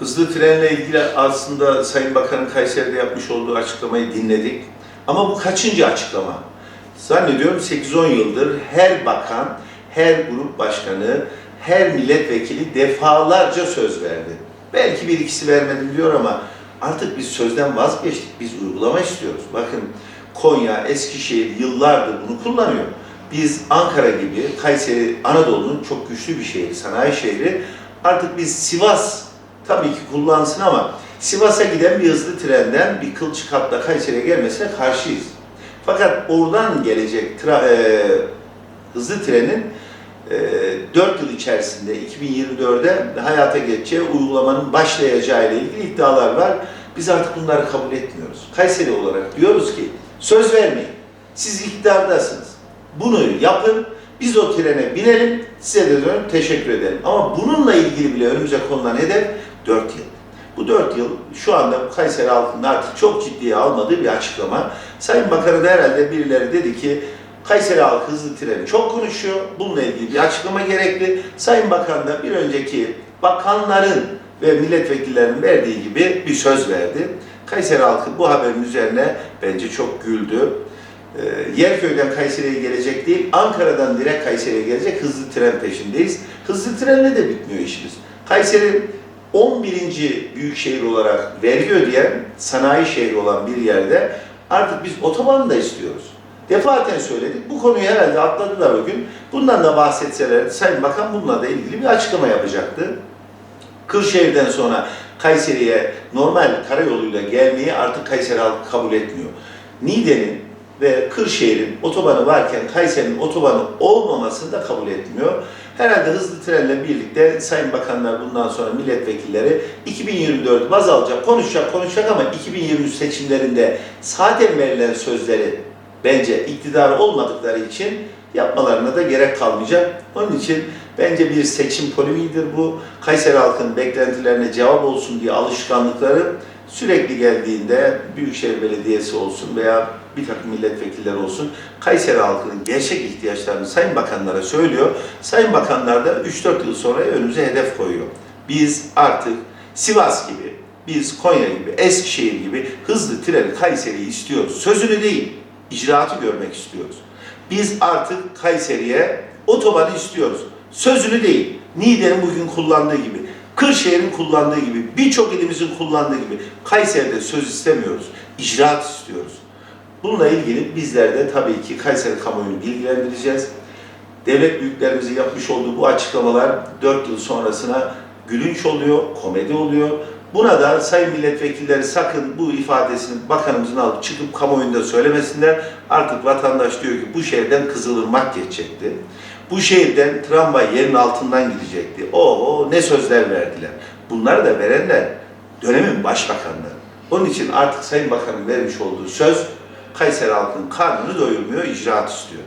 Hızlı trenle ilgili aslında Sayın Bakan'ın Kayseri'de yapmış olduğu açıklamayı dinledik. Ama bu kaçıncı açıklama? Zannediyorum 8-10 yıldır her bakan, her grup başkanı, her milletvekili defalarca söz verdi. Belki bir ikisi vermedim diyor ama artık biz sözden vazgeçtik. Biz uygulama istiyoruz. Bakın Konya, Eskişehir yıllardır bunu kullanıyor. Biz Ankara gibi, Kayseri, Anadolu'nun çok güçlü bir şehri, sanayi şehri. Artık biz Sivas tabii ki kullansın ama Sivas'a giden bir hızlı trenden bir kılçık hatla Kayseri'ye gelmesine karşıyız. Fakat oradan gelecek tra- e, hızlı trenin e, 4 yıl içerisinde 2024'de hayata geçeceği uygulamanın başlayacağı ile ilgili iddialar var. Biz artık bunları kabul etmiyoruz. Kayseri olarak diyoruz ki söz vermeyin. Siz iktidardasınız. Bunu yapın. Biz o trene binelim. Size de dönüp teşekkür edelim. Ama bununla ilgili bile önümüze konulan hedef 4 yıl. Bu 4 yıl şu anda Kayseri halkının artık çok ciddiye almadığı bir açıklama. Sayın Bakan'a da herhalde birileri dedi ki Kayseri halkı hızlı treni çok konuşuyor. Bununla ilgili bir açıklama gerekli. Sayın Bakan da bir önceki bakanların ve milletvekillerinin verdiği gibi bir söz verdi. Kayseri halkı bu haberin üzerine bence çok güldü. Ee, Yerköy'den Kayseri'ye gelecek değil, Ankara'dan direkt Kayseri'ye gelecek hızlı tren peşindeyiz. Hızlı trenle de bitmiyor işimiz. Kayseri 11. büyük şehir olarak vergi ödeyen, sanayi şehri olan bir yerde artık biz otoban da istiyoruz. Defaten söyledik. Bu konuyu herhalde atladılar o gün. Bundan da bahsetselerdi Sayın Bakan bununla da ilgili bir açıklama yapacaktı. Kırşehir'den sonra Kayseri'ye normal karayoluyla gelmeyi artık Kayseri halkı kabul etmiyor. Niğde'nin ve Kırşehir'in otobanı varken Kayseri'nin otobanı olmamasını da kabul etmiyor. Herhalde hızlı trenle birlikte Sayın Bakanlar bundan sonra milletvekilleri 2024 baz alacak, konuşacak, konuşacak ama 2023 seçimlerinde zaten verilen sözleri bence iktidar olmadıkları için yapmalarına da gerek kalmayacak. Onun için bence bir seçim polemiğidir bu. Kayseri halkının beklentilerine cevap olsun diye alışkanlıkları sürekli geldiğinde Büyükşehir Belediyesi olsun veya bir takım milletvekilleri olsun Kayseri halkının gerçek ihtiyaçlarını Sayın Bakanlara söylüyor. Sayın Bakanlar da 3-4 yıl sonra önümüze hedef koyuyor. Biz artık Sivas gibi, biz Konya gibi, Eskişehir gibi hızlı treni Kayseri'yi istiyoruz. Sözünü değil, icraatı görmek istiyoruz. Biz artık Kayseri'ye otobanı istiyoruz. Sözünü değil, Niğde'nin bugün kullandığı gibi, Kırşehir'in kullandığı gibi, birçok ilimizin kullandığı gibi Kayseri'de söz istemiyoruz, icraat istiyoruz. Bununla ilgili bizler de tabii ki Kayseri kamuoyunu bilgilendireceğiz. Devlet büyüklerimizin yapmış olduğu bu açıklamalar 4 yıl sonrasına gülünç oluyor, komedi oluyor. Buna da sayın milletvekilleri sakın bu ifadesini bakanımızın alıp çıkıp kamuoyunda söylemesinler. Artık vatandaş diyor ki bu şehirden Kızılırmak geçecekti. Bu şehirden tramvay yerin altından gidecekti. O ne sözler verdiler. Bunları da verenler dönemin başbakanları. Onun için artık Sayın Bakan'ın vermiş olduğu söz Kayseri halkının karnını doyurmuyor, icraat istiyor.